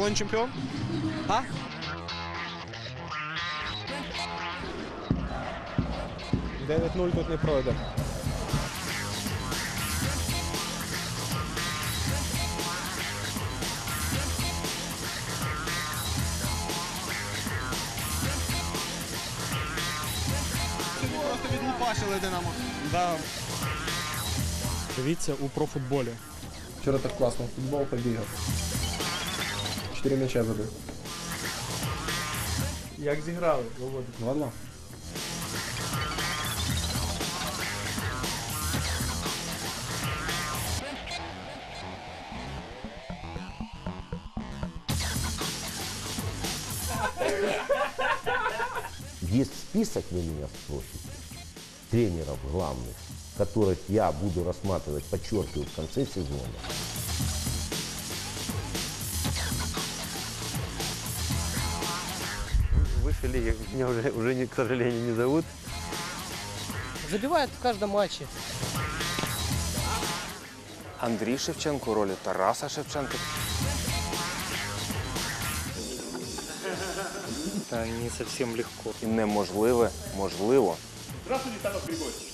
Волинь чемпіон? А? Дев'ять нуль тут не пройде. Просто відлупашили Динамо. Да. Дивіться у профутболі. Вчора так класно в футбол побігав. Чотири м'яча забив. Як зіграли, Володя? 2-2. Есть список, вы меня спросите, тренеров главных, которых я буду рассматривать, подчеркиваю, в конце сезона. Лиги меня уже, уже к сожалению, не зовут. Забивает в каждом матче. Андрій Шевченко у ролі Тараса Шевченка. Та не зовсім легко. І неможливе можливо. Здравствуйте, Тарас Григорьевич.